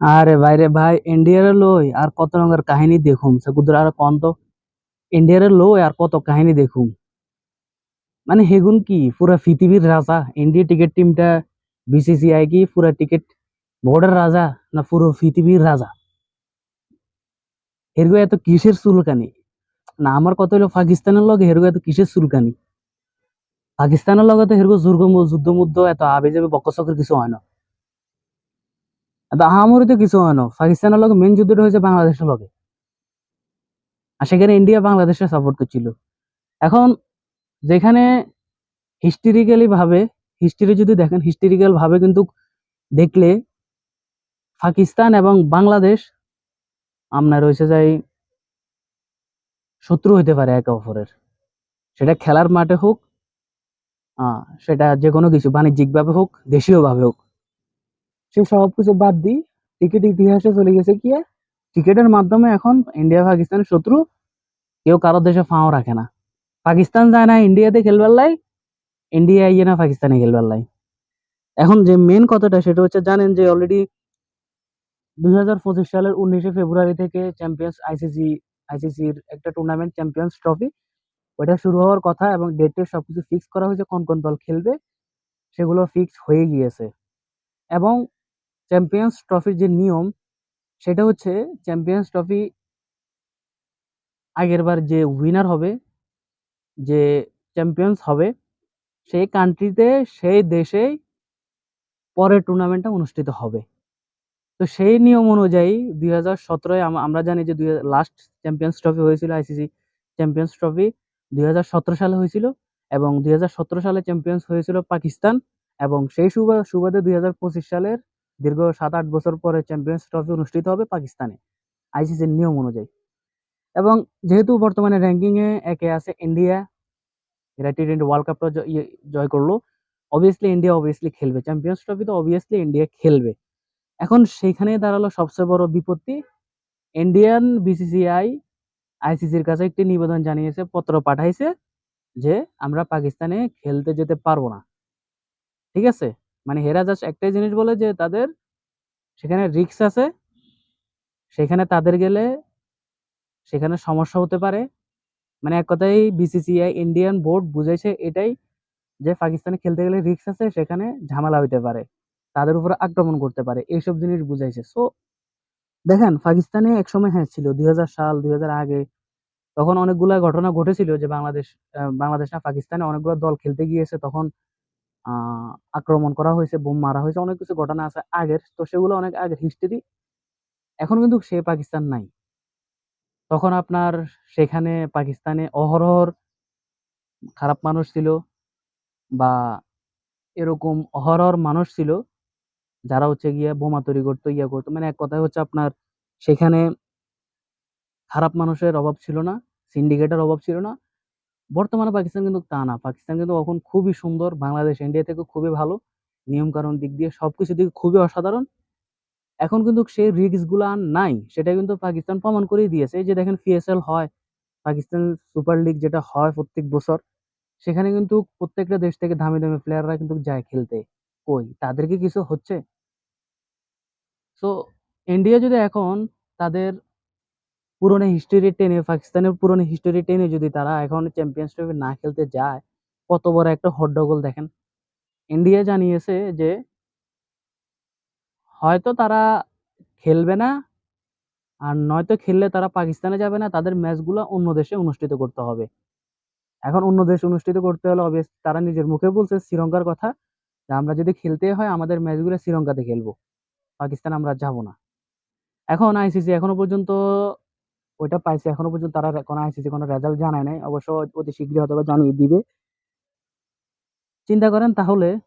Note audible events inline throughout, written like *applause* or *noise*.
আরে ভাইরে ভাই ইন্ডিয়ার লই আর কত রঙের কাহিনী দেখুম। সেগুলোর আর কন তো ইন্ডিয়ার লই আর কত কাহিনী দেখুম। মানে হেগুন কি? পুরা পৃথিবীর রাজা। ইন্ডিয়া টিকেট টিমটা বিসিসিআই কি? পুরা টিকেট বোর্ডের রাজা না পুরো পৃথিবীর রাজা? হেরগো এত কিসের চুলকানি? না, আমার কথা হলো পাকিস্তানের লগে হেরগো এত কিসের চুলকানি? পাকিস্তানের লগে তো হেরগো যুদ্ধ যুদ্ধ মুদ্ধ এত আবে যাবে বকসকের কিছু হয় না। এত আহামরি তো কিছু হয় না। পাকিস্তানের লগে মেন যুদ্ধটা হয়েছে বাংলাদেশের লগে। আর সেখানে ইন্ডিয়া বাংলাদেশে সাপোর্ট করছিল এখন যেখানে হিস্টোরিক্যালি ভাবে হিস্ট্রি যদি দেখেন হিস্টোরিক্যাল ভাবে কিন্তু দেখলে পাকিস্তান এবং বাংলাদেশ আপনার রয়েছে যাই শত্রু হইতে পারে একে অপরের সেটা খেলার মাঠে হোক সেটা যে কোনো কিছু বাণিজ্যিক ভাবে হোক দেশীয় ভাবে হোক সে সব কিছু বাদ দিই ক্রিকেট ইতিহাসে চলে গেছে কি ক্রিকেটের মাধ্যমে এখন ইন্ডিয়া পাকিস্তানের শত্রু কেউ কারও দেশে ফাঁও রাখে না। পাকিস্তান যায় না ইন্ডিয়াতে খেলবার লাই, ইন্ডিয়া ইয়ে না পাকিস্তানে খেলবার লাই। এখন যে মেন কথাটা সেটা হচ্ছে জানেন যে অলরেডি দুই হাজার পঁচিশ সালের উনিশে ফেব্রুয়ারি থেকে চ্যাম্পিয়ন্স আইসিসি আইসিসির একটা টুর্নামেন্ট চ্যাম্পিয়ন্স ট্রফি ওটা শুরু হওয়ার কথা এবং ডেটে সবকিছু ফিক্স করা হয়েছে, কোন কোন দল খেলবে, সেগুলো ফিক্স হয়ে গিয়েছে। এবং চ্যাম্পিয়ন্স ট্রফির যে নিয়ম, সেটা হচ্ছে চ্যাম্পিয়ন্স ট্রফি আগেরবার যে উইনার হবে, যে চ্যাম্পিয়ন্স হবে, সেই কান্ট্রিতে সেই দেশেই পরের টুর্নামেন্টটা অনুষ্ঠিত হবে। তো সেই নিয়ম অনুযায়ী দুই হাজার সতেরোয় আমরা জানি যে দুই হাজার লাস্ট চ্যাম্পিয়ন্স ট্রফি হয়েছিল আইসিসি চ্যাম্পিয়ন্স ট্রফি দুই হাজার সতেরো সালে হয়েছিল এবং দুই হাজার সতেরো সালে চ্যাম্পিয়ন্স হয়েছিল পাকিস্তান এবং সেই সুবা, সুবাদে দুই হাজার পঁচিশ সালের দীর্ঘ সাত আট বছর পরে চ্যাম্পিয়ন্স ট্রফি অনুষ্ঠিত হবে পাকিস্তানে আইসিসির নিয়ম অনুযায়ী। এবং যেহেতু বর্তমানে র্যাঙ্কিংয়ে একে আছে ইন্ডিয়া এরা টি টোয়েন্টি ওয়ার্ল্ড কাপটা জয় করল। অবভিয়াসলি ইন্ডিয়া অবভিয়াসলি খেলবে। চ্যাম্পিয়ন্স ট্রফি তো অবভিয়াসলি ইন্ডিয়া খেলবে। এখন সেইখানে দাঁড়াল সবচেয়ে বড় বিপত্তি। ইন্ডিয়ান বিসিসিআই আইসিসির কাছে একটি নিবেদন জানিয়েছে, পত্র পাঠাইছে যে আমরা পাকিস্তানে খেলতে যেতে পারব না। ঠিক আছে? মানে হেরা জাস্ট একটাই জিনিস বলে যে তাদের সেখানে রিস্ক আছে, সেখানে তাদের গেলে সেখানে সমস্যা হতে পারে। মানে এক কথায় বিসিসিআই ইন্ডিয়ান বোর্ড বুঝাইছে এটাই যে পাকিস্তানে খেলতে গেলে রিস্ক আছে, সেখানে ঝামেলা হইতে পারে, তাদের উপরে আক্রমণ করতে পারে, এইসব জিনিস বুঝাইছে। সো দেখেন পাকিস্তানে একসময় হ্যাঁ ছিল, দুই হাজার সাল, দুই হাজার আগে তখন অনেকগুলা ঘটনা ঘটেছিল যে বাংলাদেশ বাংলাদেশ না, পাকিস্তানে অনেকগুলো দল খেলতে গিয়েছে, তখন আক্রমণ করা হয়েছে, বোম মারা হয়েছে, অনেক কিছু ঘটনা আছে আগের। তো সেগুলো অনেক আগের হিস্ট্রি এখন কিন্তু সে পাকিস্তান নাই। তখন আপনার সেখানে পাকিস্তানে অহরহর খারাপ মানুষ ছিল বা এরকম অহরহর মানুষ ছিল যারা হচ্ছে গিয়ে বোমা তৈরি করতো, ইয়া করতো। মানে এক কথায় হচ্ছে আপনার সেখানে খারাপ মানুষের অভাব ছিল না সিন্ডিকেটের অভাব ছিল না। বর্তমানে পাকিস্তান কিন্তু তা না। পাকিস্তান কিন্তু এখন খুবই সুন্দর, বাংলাদেশ ইন্ডিয়া থেকে খুবই ভালো। নিয়ম কানুন দিক দিয়ে সবকিছু দিক খুবই অসাধারণ। এখন কিন্তু সেই রিস্কগুলো আর নাই, সেটা কিন্তু পাকিস্তান প্রমাণ করেই দিয়েছে। যে দেখেন পিএসএল হয়, পাকিস্তান সুপার লিগ যেটা হয় প্রত্যেক বছর, সেখানে কিন্তু প্রত্যেকটা দেশ থেকে দামি দামি প্লেয়াররা কিন্তু যায় খেলতে। কই, তাদের কি কিছু হচ্ছে? সো ইন্ডিয়া যদি এখন তাদের পুরনো হিস্টোরি টেনে, পাকিস্তানের পুরনো হিস্টোরি টেনে যদি তারা এখন চ্যাম্পিয়ন্স ট্রফি না খেলতে যায়, কত বড় একটা হট্টগোল দেখেন। ইন্ডিয়া জানিয়েছে যে, হয়তো তারা খেলবে না, আর নয়তো খেললে তারা পাকিস্তানে যাবে না, তাদের ম্যাচগুলো অন্য দেশে অনুষ্ঠিত করতে হবে। এখন অন্য দেশে অনুষ্ঠিত করতে হলে অবভিয়াস তারা নিজের মুখে বলছে শ্রীলঙ্কার কথা, যে আমরা যদি খেলতে হয় আমাদের ম্যাচগুলো শ্রীলঙ্কাতে খেলব, পাকিস্তান আমরা যাব না। এখন আইসিসি এখনও পর্যন্ত ওইটা পাইছে। এখনও পর্যন্ত তারা কোনো আইসিসি কোনো রেজাল্ট জানায় নাই। অবশ্য অতি শীঘ্রই হয়তো জানিয়ে দিবে। চিন্তা করেন তাহলে,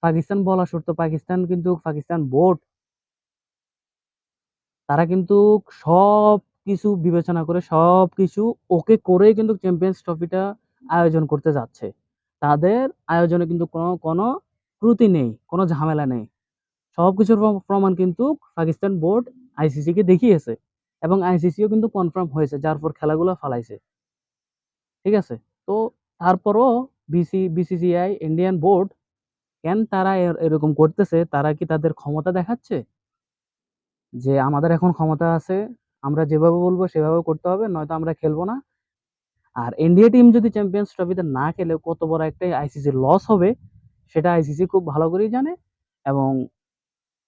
পাকিস্তান বলা সত্য পাকিস্তান কিন্তু পাকিস্তান বোর্ড। তারা কিন্তু সব কিছু বিবেচনা করে, সব কিছু ওকে করে কিন্তু চ্যাম্পিয়ন্স ট্রফিটা আয়োজন করতে যাচ্ছে। তাদের আয়োজনে কিন্তু কোনো কোনো ত্রুটি নেই, কোনো ঝামেলা নেই। সবকিছুর প্র- প্রমাণ কিন্তু পাকিস্তান বোর্ড আইসিসি কে দেখিয়েছে। এবং আইসিসিও কিন্তু কনফার্ম হয়েছে, যার পর খেলাগুলো ফালাইছে। ঠিক আছে? তো তারপরও বিসি বিসিসিআই ইন্ডিয়ান বোর্ড কেন তারা এর- এরকম করতেছে? তারা কি তাদের ক্ষমতা দেখাচ্ছে? যে আমাদের এখন ক্ষমতা আছে, আমরা যেভাবে বলব সেভাবে করতে হবে, নয়তো আমরা খেলব না। আর ইন্ডিয়া টিম যদি চ্যাম্পিয়ন্স ট্রফিতে না খেলে, কত বড় একটা আইসিসি লস হবে, সেটা আইসিসি খুব ভালো করেই জানে এবং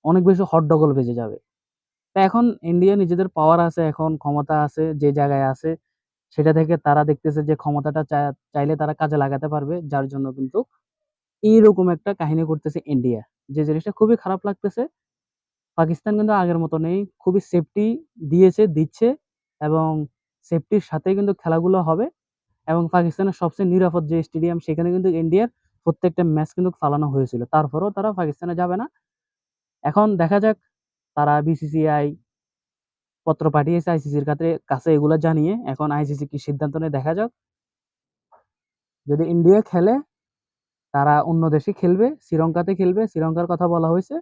অনেক বেশি হটডগল বেজে যাবে। তা এখন ইন্ডিয়া নিজেদের পাওয়ার আছে, এখন ক্ষমতা আছে, যে জায়গায় আছে, সেটা থেকে তারা দেখতেছে যে ক্ষমতাটা চাইলে তারা কাজে লাগাতে পারবে, যার জন্য কিন্তু এইরকম একটা কাহিনী করতেছে ইন্ডিয়া যে জিনিসটা খুবই খারাপ লাগতেছে, পাকিস্তান কিন্তু আগের মতো নেই, খুবই সেফটি দিয়েছে, দিচ্ছে, এবং সেফটির সাথেই কিন্তু খেলাগুলো হবে, এবং পাকিস্তানের সবচেয়ে নিরাপদ যে স্টেডিয়াম সেখানে কিন্তু ইন্ডিয়ার প্রত্যেকটা ম্যাচ কিন্তু ফালানো হয়েছিল। তারপরেও তারা পাকিস্তানে যাবে না। এখন দেখা যাক তারা বিসিসিআই পত্র পাঠিয়েছে আইসিসির কাছে কাছে এগুলো জানিয়ে এখন আইসিসি কি সিদ্ধান্ত নেয় দেখা যাক। যদি ইন্ডিয়া খেলে, তারা অন্য দেশে খেলবে, শ্রীলঙ্কাতে খেলবে, শ্রীলঙ্কার কথা বলা হয়েছে।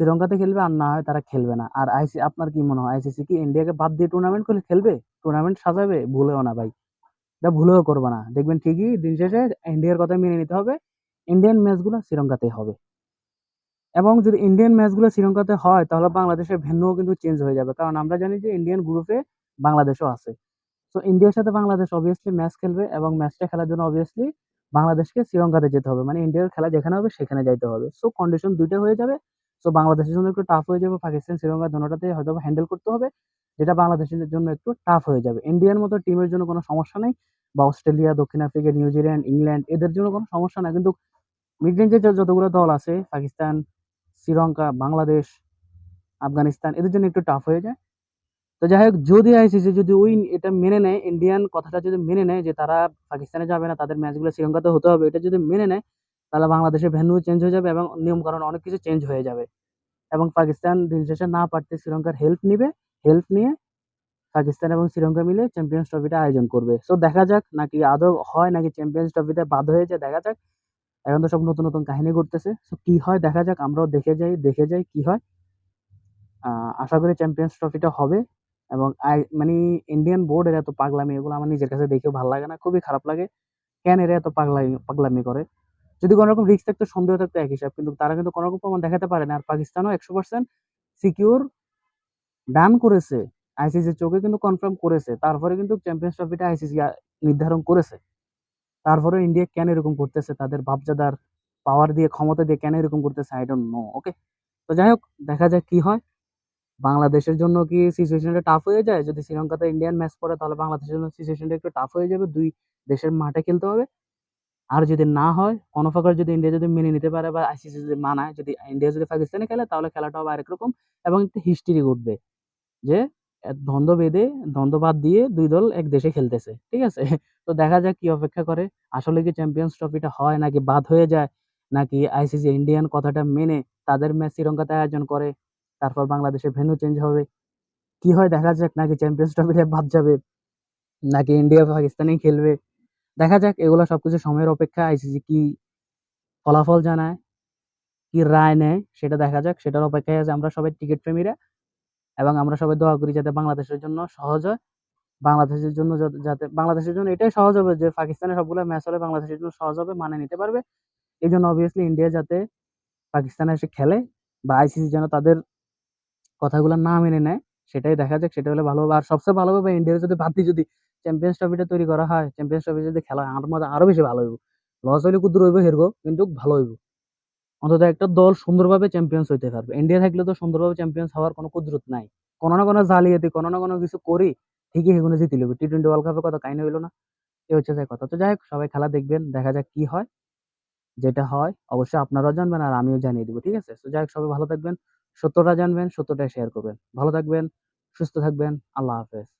শ্রীলঙ্কাতে খেলবে আর না হয় তারা খেলবে না। আর আইসি আপনার কি মনে হয়? আইসিসি কি ইন্ডিয়াকে বাদ দিয়ে টুর্নামেন্ট করলে খেলবে? টুর্নামেন্ট সাজাবে? ভুলেও না ভাই। এটা ভুলেও করবে না। দেখবেন ঠিকই দিন শেষে ইন্ডিয়ার কথা মেনে নিতে হবে। ইন্ডিয়ান ম্যাচগুলো শ্রীলঙ্কাতে হবে। এবং যদি ইন্ডিয়ান ম্যাচগুলো শ্রীলঙ্কাতে হয়, তাহলে বাংলাদেশের ভেন্যুও কিন্তু চেঞ্জ হয়ে যাবে। কারণ আমরা জানি যে ইন্ডিয়ান গ্রুপে বাংলাদেশও আছে। তো ইন্ডিয়ার সাথে বাংলাদেশ অবভিয়াসলি ম্যাচ খেলবে এবং ম্যাচটা খেলার জন্য অবভিয়াসলি বাংলাদেশকে শ্রীলঙ্কাতে যেতে হবে। মানে ইন্ডিয়ার খেলা যেখানে হবে, সেখানে যাইতে হবে। সো কন্ডিশন দুইটা হয়ে যাবে। সো বাংলাদেশের জন্য একটু টাফ হয়ে যাবে, পাকিস্তান, শ্রীলঙ্কা দুটোটাতে হয়তো হ্যান্ডেল করতে হবে, যেটা বাংলাদেশের জন্য একটু টাফ হয়ে যাবে। ইন্ডিয়ার মতো টিমের জন্য কোনো সমস্যা নেই। বা অস্ট্রেলিয়া, দক্ষিণ আফ্রিকা নিউজিল্যান্ড ইংল্যান্ড, এদের জন্য কোনো সমস্যা না কিন্তু মিড রেঞ্জের যতগুলো দল আছে, পাকিস্তান শ্রীলঙ্কা, বাংলাদেশ, আফগানিস্তান, এদের জন্য একটু টাফ হয়ে যায়। তো যাই হোক, যদি আইসিসি যদি ওই এটা মেনে নেয় ইন্ডিয়ান কথাটা যদি মেনে নেয় যে তারা পাকিস্তানে যাবে না, তাদের ম্যাচগুলো শ্রীলঙ্কাতে হতে হবে, এটা যদি মেনে নেয়, তাহলে বাংলাদেশের ভেন্যু চেঞ্জ হয়ে যাবে এবং নিয়ম কারণ অনেক কিছু চেঞ্জ হয়ে যাবে। এবং পাকিস্তান দিন শেষে না পারতে শ্রীলঙ্কার হেল্প নিবে হেল্প নিয়ে পাকিস্তান এবং শ্রীলঙ্কা মিলে চ্যাম্পিয়ন্স ট্রফিটা আয়োজন করবে। সো দেখা যাক নাকি আদৌ হয় নাকি চ্যাম্পিয়ন্স ট্রফিতে বাদ হয়ে যায় দেখা যাক। এখন তো সব নতুন নতুন কাহিনী ঘটতেছে সো কি হয়? দেখা যাক, আমরাও দেখে যাই দেখে যাই কি হয়। আশা করি চ্যাম্পিয়ন্স ট্রফিটা হবে এবং মানে ইন্ডিয়ান বোর্ডের এত পাগলামি, এগুলো আমার নিজের কাছে দেখেও ভালো লাগে না। খুবই খারাপ লাগে কেন এরা এত পাগলামি পাগলামি করে? যদি কোনো রকম রিস্ক থাকতো, সন্দেহ থাকতো এক হিসাব, কিন্তু তারা কিন্তু কোনো রকম প্রমাণ দেখাতে পারে না। আর পাকিস্তানও একশো পার্সেন্ট সিকিউর ডান করেছে। আইসিসির চোখে কিন্তু কনফার্ম করেছে। তারপরে কিন্তু চ্যাম্পিয়ন্স ট্রফিটা আইসিসি নির্ধারণ করেছে। তারপরে ইন্ডিয়া কেন এরকম করতেছে? তাদের ভাবজাদার পাওয়ার দিয়ে, ক্ষমতা দিয়ে কেন এরকম করতেছে? আই ডোন্ট নো ওকে তো যাই হোক, দেখা যাক কি হয়। বাংলাদেশের জন্য কি সিচুয়েশনটা টাফ হয়ে যায়? যদি শ্রীলঙ্কাতে ইন্ডিয়ান ম্যাচ পড়ে, তাহলে বাংলাদেশের জন্য সিচুয়েশনটা একটু টাফ হয়ে যাবে। দুই দেশের মাঠে খেলতে হবে। আর যদি না হয়, কোনো প্রকার যদি ইন্ডিয়া যদি মেনে নিতে পারে বা আইসিসি যদি মানায়, যদি ইন্ডিয়া যদি পাকিস্তানে খেলে, তাহলে খেলাটা হবে আরেক রকম এবং একটা হিস্ট্রি ঘটবে। যে দ্বন্দ্ব বেঁধে দ্বন্দ্ব বাদ দিয়ে দুই দল এক দেশে খেলতেছে, ঠিক আছে? *laughs* তো দেখা যাক কি অপেক্ষা করে। আসলে কি চ্যাম্পিয়ন্স ট্রফিটা হয় নাকি বাদ হয়ে যায়? নাকি আইসিসি ইন্ডিয়ান কথাটা মেনে তাদের ম্যাচ শ্রীলঙ্কাতে আয়োজন করে, তারপর বাংলাদেশের ভেন্যু চেঞ্জ হবে? কি হয় দেখা যাক নাকি চ্যাম্পিয়ন্স ট্রফিটা বাদ যাবে, নাকি ইন্ডিয়া পাকিস্তানেই খেলবে? দেখা যাক এগুলো সবকিছু সময়ের অপেক্ষা আইসিসি কি ফলাফল জানায়, কি রায় নেয়, সেটা দেখা যাক। সেটার অপেক্ষায় আছে আমরা সবাই টিকিট প্রেমীরা। এবং আমরা সবাই দোয়া করি যাতে বাংলাদেশের জন্য সহজ হয়। বাংলাদেশের জন্য যাতে- বাংলাদেশের জন্য এটাই সহজ হবে যে পাকিস্তানের সবগুলো ম্যাচ হলে বাংলাদেশের জন্য সহজ হবে মানে নিতে পারবে। এই জন্য অবভিয়াসলি ইন্ডিয়া যাতে পাকিস্তানে এসে খেলে বা আইসিসি যেন তাদের কথাগুলো না মেনে নেয়, সেটাই দেখা যাক, সেটা হলে ভালো হবে। আর সবচেয়ে ভালো হবে ইন্ডিয়ার যদি বাদ যদি চ্যাম্পিয়ন্স ট্রফিটা তৈরি করা হয় চ্যাম্পিয়ন্স ট্রফি যদি খেলা হয়, আমার মতে আরও বেশি ভালো হইব। লস হইলে কুদ্দুর হইব হেরবো কিন্তু ভালো হইব। অন্তত একটা দল সুন্দরভাবে চ্যাম্পিয়ন্স হইতে পারবে। ইন্ডিয়া থাকলে তো সুন্দরভাবে চ্যাম্পিয়ন্স হওয়ার কোনো কুদরত নাই। কোনো না কোনো জালিয়াতি, কোনো না কোনো কিছু করি ঠিকই সেগুলো জিতে নেবে টি টোয়েন্টি ওয়ার্ল্ড কাপের কথা কাহিনী হইল না। এই হচ্ছে যাই কথা। তো যাই হোক, সবাই খেলা দেখবেন, দেখা যাক কি হয়। যেটা হয়, অবশ্যই আপনারাও জানবেন আর আমিও জানিয়ে দিব, ঠিক আছে? তো যাই হোক, সবাই ভালো থাকবেন, সত্যটা জানবেন, সত্যটা শেয়ার করবেন। ভালো থাকবেন, সুস্থ থাকবেন, আল্লাহ হাফেজ।